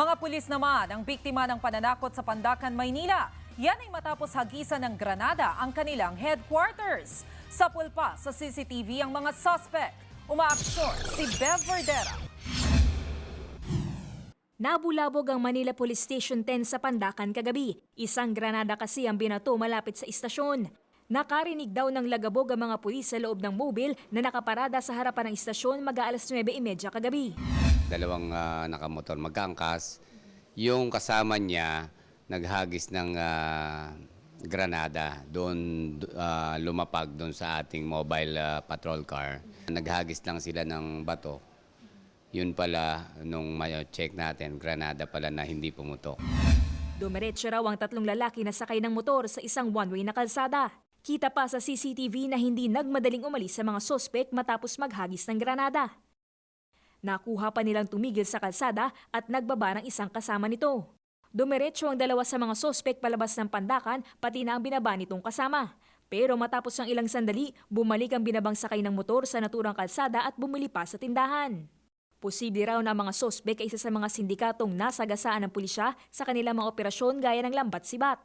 Mga pulis naman ang biktima ng pananakot sa Pandakan, Maynila. Yan ay matapos hagisan ng Granada ang kanilang headquarters. Sa pulpa sa CCTV ang mga suspect. Umaaksyon si Bev Verdera. Nabulabog ang Manila Police Station 10 sa Pandakan kagabi. Isang granada kasi ang binato malapit sa istasyon. Nakarinig daw ng lagabog ang mga pulis sa loob ng mobile na nakaparada sa harapan ng istasyon mag-aalas 9.30 kagabi. Dalawang ah, nakamotor magkangkas. Yung kasama niya naghagis ng ah, granada doon ah, lumapag doon sa ating mobile ah, patrol car. Naghagis lang sila ng bato. Yun pala nung ma-check natin, granada pala na hindi pumutok. Dumiretso raw ang tatlong lalaki na sakay ng motor sa isang one-way na kalsada. Kita pa sa CCTV na hindi nagmadaling umalis sa mga sospek matapos maghagis ng granada. Nakuha pa nilang tumigil sa kalsada at nagbaba ng isang kasama nito. Dumiretso ang dalawa sa mga sospek palabas ng pandakan pati na ang binaba nitong kasama. Pero matapos ang ilang sandali, bumalik ang binabang sakay ng motor sa naturang kalsada at bumili pa sa tindahan. Posible raw na ang mga sospek ay isa sa mga sindikatong nasagasaan ng pulisya sa kanilang mga operasyon gaya ng lambat sibat.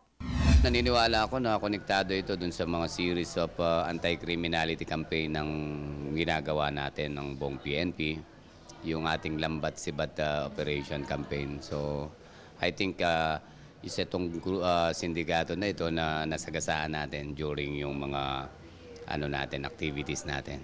Naniniwala ako na konektado ito dun sa mga series of uh, anti-criminality campaign ng ginagawa natin ng buong PNP, yung ating lambat sibat uh, operation campaign. So I think uh, isa itong uh, sindikato na ito na nasagasaan natin during yung mga ano natin activities natin.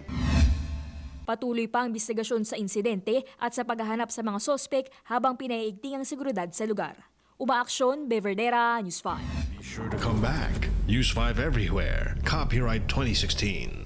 Patuloy pa ang investigasyon sa insidente at sa paghahanap sa mga sospek habang pinaiigting ang seguridad sa lugar. Umaaksyon, Beverdera, News 5. Be sure to come back. Use 5 everywhere. Copyright 2016.